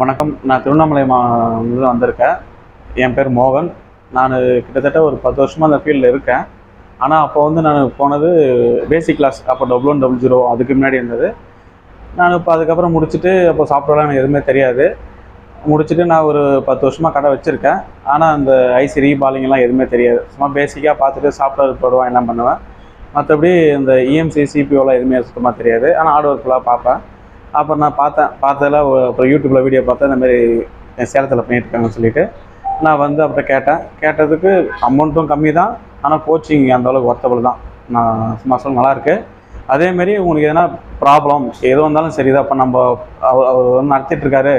வணக்கம். நான் திருவண்ணாமலை மாவட்டத்தில் வந்திருக்கேன். என் பேர் மோகன். நான் கிட்டத்தட்ட ஒரு பத்து வருஷமாக அந்த ஃபீல்டில் இருக்கேன். ஆனால் அப்போ வந்து நான் போனது பேசிக் கிளாஸ் அப்போ டபுள் ஒன் டபுள் ஜீரோ அதுக்கு முன்னாடி இருந்தது. நான் இப்போ அதுக்கப்புறம் முடிச்சுட்டு அப்போ சாஃப்ட்வேர்லாம் எனக்கு எதுவுமே தெரியாது. முடிச்சுட்டு நான் ஒரு பத்து வருஷமாக கடை வச்சுருக்கேன். ஆனால் அந்த ஐசி ரீபாலிங்லாம் எதுவுமே தெரியாது. சும்மா பேசிக்காக பார்த்துட்டு சாப்பிட போடுவேன் என்ன பண்ணுவேன். மற்றபடி இந்த இஎம்சி சிபிஓலாம் எதுவுமே சுத்தமாக தெரியாது. ஆனால் ஹார்ட் ஒர்க்லாம் பார்ப்பேன். அப்புறம் நான் பார்த்தேன் பார்த்ததில் அப்புறம் யூடியூப்பில் வீடியோ பார்த்தேன் இந்த மாதிரி சேலத்தில் பண்ணியிருக்காங்கன்னு சொல்லிட்டு. நான் வந்து அப்புறம் கேட்டேன். கேட்டதுக்கு அமௌண்ட்டும் கம்மி தான் ஆனால் கோச்சிங் அந்தளவுக்கு ஒர்த்தபிள் தான். நான் சும்மா சொல்ல நல்லாயிருக்கு அதேமாரி உங்களுக்கு எதனா ப்ராப்ளம் எது வந்தாலும் சரி தான் இப்போ நம்ம அவர் அவர் வந்து நடத்திட்டுருக்காரு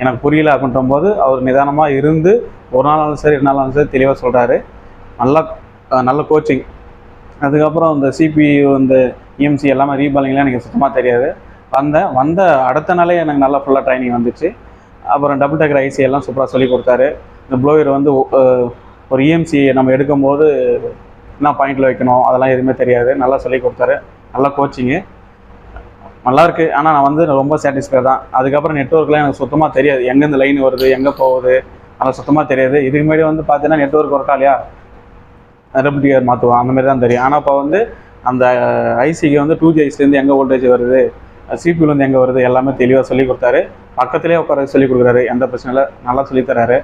எனக்கு புரியல அப்படின்ற போது அவர் நிதானமாக இருந்து ஒரு நாளாலும் சரி ரெண்டு நாளாலும் சரி தெளிவாக சொல்கிறாரு நல்லா நல்ல கோச்சிங் அதுக்கப்புறம் இந்த சிபி இந்த இஎம்சி எல்லாமே ரீபாலிங்லாம் எனக்கு சுத்தமாக தெரியாது. வந்தேன் வந்த அடுத்த நாளே எனக்கு நல்லா ஃபுல்லாக ட்ரைனிங் வந்துச்சு. அப்புறம் டபுள் டக்கர் ஐசி எல்லாம் சூப்பராக சொல்லி கொடுத்தாரு. இந்த ப்ளோயர் வந்து ஒரு இஎம்சி நம்ம எடுக்கும்போது என்ன பாயிண்டில் வைக்கணும் அதெல்லாம் எதுவுமே தெரியாது. நல்லா சொல்லி கொடுத்தாரு. நல்லா கோச்சிங்கு நல்லாயிருக்கு ஆனால் நான் வந்து ரொம்ப சாட்டிஸ்ஃபை தான். அதுக்கப்புறம் நெட்ஒர்க்லாம் எனக்கு சுத்தமாக தெரியாது. எங்கே இந்த லைன் வருது எங்கே போகுது அதெல்லாம் சுத்தமாக தெரியாது. இதுக்கு முன்னாடி வந்து பார்த்தீங்கன்னா நெட்ஒர்க் ஒர்க்கா இல்லையா? டபுள் டிஆர் மாற்றுவோம் அந்த மாதிரி தான் தெரியும். ஆனால் இப்போ வந்து அந்த ஐசிக்கு வந்து டூ ஜி ஐசிலேருந்து எங்கே வோல்டேஜ் வருது? சிபியூலேருந்து எங்கே வருது எல்லாமே தெளிவாக சொல்லி கொடுத்தாரு. பக்கத்துலேயே உட்கார சொல்லி கொடுக்குறாரு. எந்த பிரச்சனையில் இல்லை. நல்லா சொல்லித்தராரு